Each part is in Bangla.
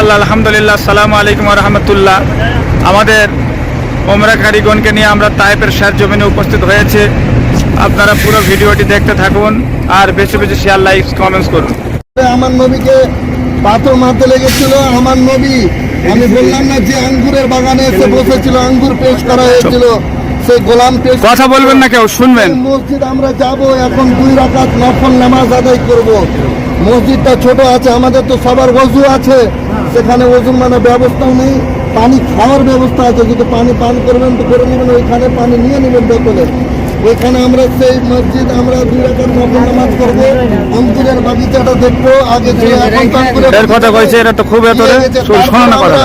আল্লাহ আলহামদুলিল্লাহ সালামু আলাইকুম রহমতুল্লাহ। আমাদের ওমরা কারিগণকে নিয়ে আমরা তাইপের শেয়ার জমিনে উপস্থিত হয়েছে। আপনারা পুরো ভিডিওটি দেখতে থাকুন আর বেশি বেশি শেয়ার লাইক কমেন্টস করুন। আমার নবীকে পাথর মারতে লেগেছিল আমার নবী আমি বললাম না যে আঙ্গুরের বাগানে এসে বসেছিল আঙ্গুর পেশ করা হয়েছিল সেই গোলাম পেশ কথা বলবেন না কেউ শুনবেন। মসজিদ আমরা যাব এখন দুই রাকাত নফল নামাজ আদায় করব। মসজিদটা ছোট আছে আমাদের তো সবার ওযু আছে। সেখানে ওজুর মানে ব্যবস্থাও নেই পানি খাওয়ার ব্যবস্থা আছে যদি পানি পান করবেন তো করে নেবেন ওইখানে পানি নিয়ে নেবেন বোতলে। ওইখানে আমরা সেই মসজিদ আমরা দুই রাকাত নফল নামাজ করব অঙ্কুরের বাগিচাটা দেখব আগে কথা কইছে এটা তো খুব। শোনো না কথা।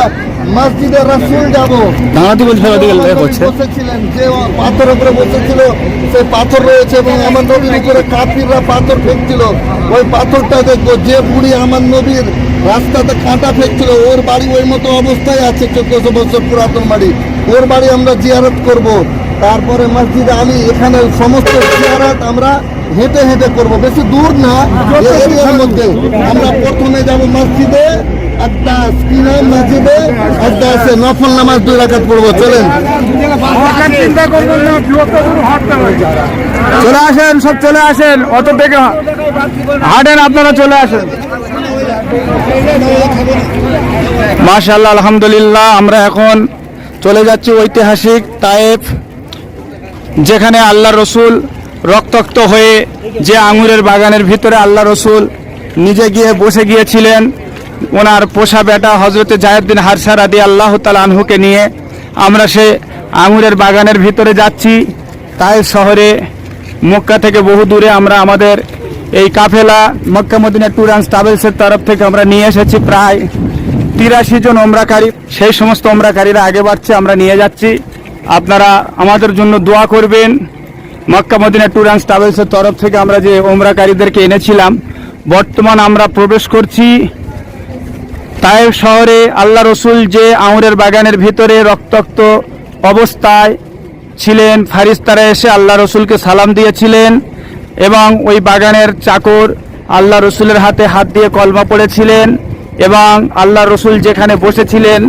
মসজিদে রাসূল যাব। দাঁড়াতে বলছে ওদিকে লেখ হচ্ছে। বসেছিলেন যে পাথর উপরে বসেছিল সেই পাথর রয়েছে এবং আমার নবীর উপরে কাফিররা পাথর ফেকছিল। ওই পাথরটা দেখব যে বুড়ি আমার নবীর রাস্তাতে কাঁটা ফেকছিল, ওর বাড়ি ওই মতো অবস্থায় আছে চোদ্দশো বছর পুরাতন বাড়ি। ওর বাড়ি আমরা জিয়ারত করব। তারপরে মসজিদ আলী এখানে সমস্ত জিয়ারত আমরা হেঁটে হেঁটে করব। বেশি দূর না এরিয়ার মধ্যে। আমরা প্রথমে যাব মসজিদে একটা মসজিদে একটা আছে, নফল নামাজ দুই চলেন। চলে আসেন, সব চলে আসেন। অত থেকে হাঁটেন, আপনারা চলে আসেন। মাশাল্লাহ আলহামদুলিল্লাহ, আমরা এখন চলে যাচ্ছি ঐতিহাসিক তায়েফ, যেখানে আল্লাহ রসুল রক্তাক্ত হয়ে যে আঙুরের বাগানের ভিতরে আল্লাহ রসুল নিজে গিয়ে বসে গিয়েছিলেন, ওনার পোষা বেটা হজরতে জায়দ্দিন হারসার আদি আল্লাহ তাল আনহুকে নিয়ে আমরা সে আঙুরের বাগানের ভিতরে যাচ্ছি। তাইফ শহরে মক্কা থেকে বহু দূরে আমরা আমাদের এই কাফেলা মক্কা মদিনা ট্যুর অ্যান্ড ট্রাভেলসের তরফ থেকে আমরা নিয়ে এসেছি প্রায় তিরাশি জন ওমরাকারী। সেই সমস্ত ওমরাকারীরা আগে বাড়ছে, আমরা নিয়ে যাচ্ছি। আপনারা আমাদের জন্য দোয়া করবেন। মক্কা মদিনা ট্যুর অ্যান্ড ট্রাভেলসের তরফ থেকে আমরা যে ওমরাকারীদেরকে এনেছিলাম, বর্তমান আমরা প্রবেশ করছি তায়েব শহরে। আল্লাহ রসুল যে আঙুরের বাগানের ভিতরে রক্তাক্ত অবস্থায় ছিলেন, ফারিস্তারা এসে আল্লাহ রসুলকে সালাম দিয়েছিলেন। এবং ওই বাগানের চাকর আল্লাহ রসুলের হাতে হাত দিয়ে কলমা পড়েছিলেন এবং আল্লাহ রসুল যেখানে বসেছিলেন,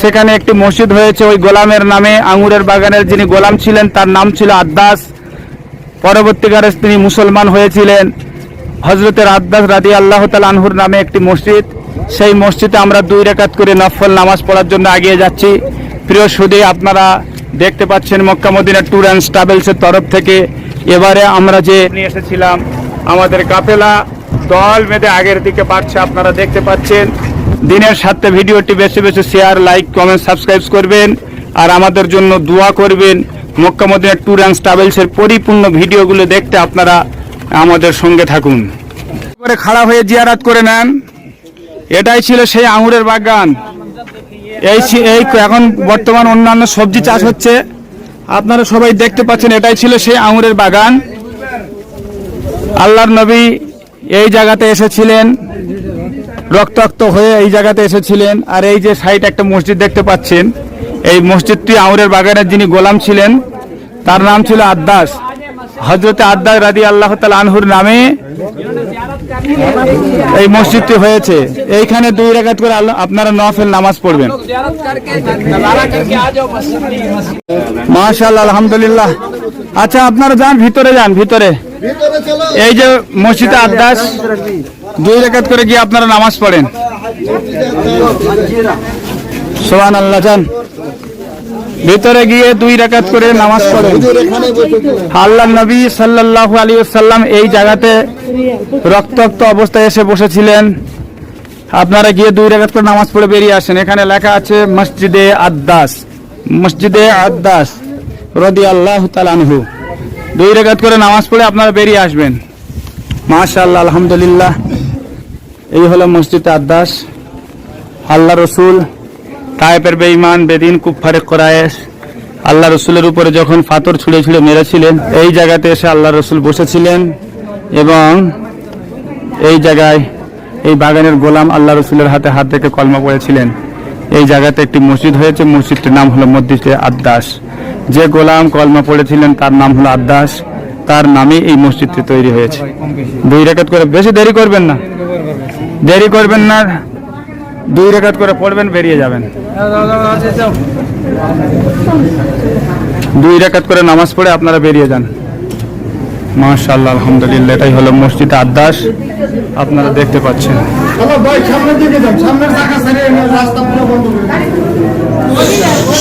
সেখানে একটি মসজিদ হয়েছে, ওই গোলামের নামে, আঙুরের বাগানের যিনি গোলাম ছিলেন, তার নাম ছিল আদ্দাস। পরবর্তীকালে তিনি মুসলমান হয়েছিলেন। হজরতের আদ্দাস রাদি আল্লাহ তাল আনহুর নামে একটি মসজিদ। সেই মসজিদে আমরা দুই রেখাত করে নফল নামাজ পড়ার জন্য এগিয়ে যাচ্ছি। প্রিয় সুদী, আপনারা দেখতে পাচ্ছেন মক্কা মদিনা ট্যুর অ্যান্ড ট্রাভেলসের তরফ থেকে এবারে আমরা যে নিয়ে এসেছিলাম, আমাদের কাফেলা দল বেঁধে আগের দিকে বাড়ছে, আপনারা দেখতে পাচ্ছেন। দিনের সাথে ভিডিওটি বেশি বেশি শেয়ার লাইক কমেন্ট সাবস্ক্রাইব করবেন। আর আমাদের জন্য দোয়া করবেন, মক্কা মদিনা ট্যুর অ্যান্ড ট্রাভেলসের পরিপূর্ণ ভিডিওগুলো দেখতে আপনারা আমাদের সঙ্গে থাকুন। করে খাড়া হয়ে জিয়ারাত করে নেন। এটাই ছিল সেই আঙুরের বাগান। এই এই এখন বর্তমান অন্যান্য সবজি চাষ হচ্ছে। আপনারা সবাই দেখতে পাচ্ছেন, এটাই ছিল সেই আঙুরের বাগান। আল্লাহর নবী এই জায়গাতে এসেছিলেন, রক্তাক্ত হয়ে এই জায়গাতে এসেছিলেন। আর এই যে সাইড একটা মসজিদ দেখতে পাচ্ছেন, এই মসজিদটি আউরের বাগানের যিনি গোলাম ছিলেন, তার নাম ছিল আদ্দাস। হজরতে আদ্দাস রাদি আল্লাহ তাল আনহুর নামে এই মসজিদটি হয়েছে। এইখানে দুই রেখাত করে আপনারা নফেল নামাজ পড়বেন। মাশাল আলহামদুলিল্লাহ। আচ্ছা আপনারা যান, ভিতরে যান, ভিতরে। এই যে মসজিদ আদাস দুই রেখাত করে গিয়ে আপনারা নামাজ পড়েন। সোহান আল্লাহ যান। ভিতরে গিয়ে দুই রেখাত করে নামাজ পড়েন। আল্লাহ নবী সাল্লাল্লাহু আলী সাল্লাম এই জায়গাতে রক্তাক্ত অবস্থায় এসে বসেছিলেন। আপনারা গিয়ে দুই রেখাত করে নামাজ পড়ে বেরিয়ে আসেন। এখানে লেখা আছে, মসজিদে আদ্দাস। মসজিদে আদ্দাস রদি আল্লাহ তালানহু দুই রেখাত করে নামাজ পড়ে আপনারা বেরিয়ে আসবেন। মাশাআল্লাহ, আলহামদুলিল্লাহ। এই হলো মসজিদে আদ্দাস। আল্লাহ রসুল তায়েপের বেঈমান, বেদিন কুফারে কোরায়েশ আল্লাহ রসুলের উপরে যখন ফাতর ছুঁড়ে ছুঁড়ে মেরেছিলেন, এই জায়গাতে এসে আল্লাহ রসুল বসেছিলেন এবং এই জায়গায় এই বাগানের গোলাম আল্লাহ রসুলের হাতে হাত রেখে কলমা পড়েছিলেন। এই জায়গাতে একটি মসজিদ হয়েছে, মসজিদটির নাম হলো মসজিদে আদ্দাস। যে গোলাম কলমা পড়েছিলেন, তার নাম হলো আদ্দাস। তার নামে এই মসজিদটি তৈরি হয়েছে। দুই রেখাত করে, বেশি দেরি করবেন না। দেরি করবেন না। দুই রেখাত করে পড়বেন, বেরিয়ে যাবেন। দুই রেখাত করে নামাজ পড়ে আপনারা বেরিয়ে যান। মাশাআল্লাহ, আলহামদুলিল্লাহ, এটাই হলো মসজিদ আদাস আপনারা দেখতে পাচ্ছেন।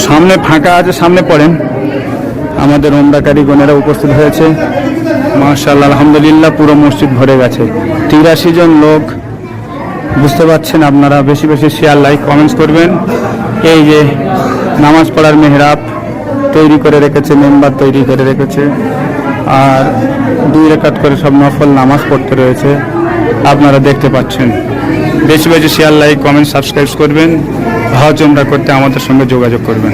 সামনে ফাঁকা আছে, সামনে পড়েন। আমাদের ওমরাকারী গণেরা উপস্থিত হয়েছে। মাশাআল্লাহ, আলহামদুলিল্লাহ, পুরো মসজিদ ভরে গেছে। তিরাশি জন লোক বুঝতে পারছেন আপনারা, বেশি বেশি শেয়ার লাইক কমেন্টস করবেন। এই যে নামাজ পড়ার মেহরাব তৈরি করে রেখেছে, মেম্বার তৈরি করে রেখেছে। আর দুই রেখাত করে সব নফল নামাজ পড়তে রয়েছে। আপনারা দেখতে পাচ্ছেন। বেশি বেশি শেয়ার লাইক কমেন্ট সাবস্ক্রাইব করবেন। হজ করতে আমাদের সঙ্গে যোগাযোগ করবেন।